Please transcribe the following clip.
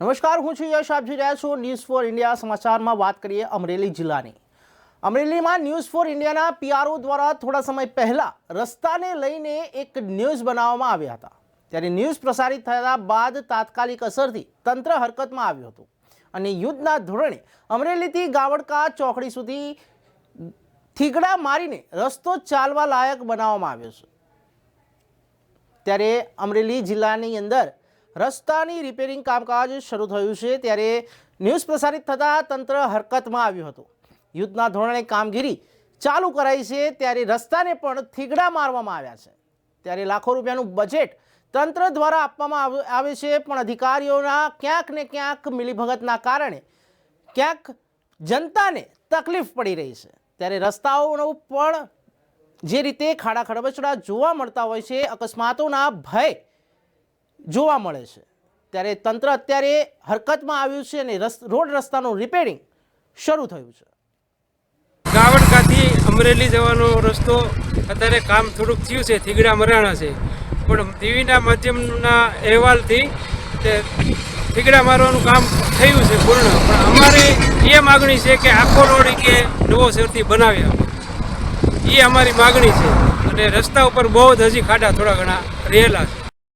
નમસ્કાર, હું છું યશ, આપ જોઈ રહ્યા છો ન્યૂઝ ફોર ઇન્ડિયા સમાચારમાં વાત કરીએ અમરેલી જિલ્લાની. અમરેલીમાં ન્યૂઝ ફોર ઇન્ડિયાના પીઆરઓ દ્વારા થોડા સમય પહેલાં રસ્તાને લઈને એક ન્યૂઝ બનાવવામાં આવ્યા હતા. ત્યારે ન્યૂઝ પ્રસારિત થયા બાદ તાત્કાલિક અસરથી તંત્ર હરકતમાં આવ્યું હતું. અને યુદ્ધના ધોરણે અમરેલીથી ગાવડકા ચોકડી સુધી થીગડા મારીને રસ્તો ચાલવા લાયક બનાવવામાં આવ્યો છે. ત્યારે અમરેલી જિલ્લાની અંદર રસ્તાની રિપેરિંગ કામકાજ શરૂ થયું છે ત્યારે ન્યૂઝ પ્રસારિત થતાં તંત્ર હરકતમાં આવ્યું હતું. યુદ્ધના ધોરણે કામગીરી ચાલુ કરાઈ છે ત્યારે રસ્તાને પણ થીગડા મારવામાં આવ્યા છે. ત્યારે લાખો રૂપિયાનું બજેટ તંત્ર દ્વારા આપવામાં આવ- છે પણ અધિકારીઓના ક્યાંક ને ક્યાંક મિલીભગતના કારણે ક્યાંક જનતાને તકલીફ પડી રહી છે. ત્યારે રસ્તાઓનો પણ જે રીતે ખાડા ખડબચડા જોવા મળતા હોય છે, અકસ્માતોના ભય જોવા મળે છે. ત્યારે તંત્ર અત્યારે હરકતમાં આવ્યું છે અને રોડ રસ્તાનું રિપેરિંગ શરૂ થયું છે. કાવડકાથી અમરેલી જવાનો રસ્તો અત્યારે કામ થોડુંક થયું છે, થીગડા મરાણા છે. પણ ટીવીના માધ્યમના અહેવાલથી તે થીગડા મારવાનું કામ થયું છે પૂર્ણ. પણ અમારી એ માગણી છે કે આખો રોડ કે નવો શહેરથી બનાવી આપે. એ અમારી માગણી છે. અને રસ્તા ઉપર બહુ જ હજી ખાડા થોડા ઘણા રહેલા છે.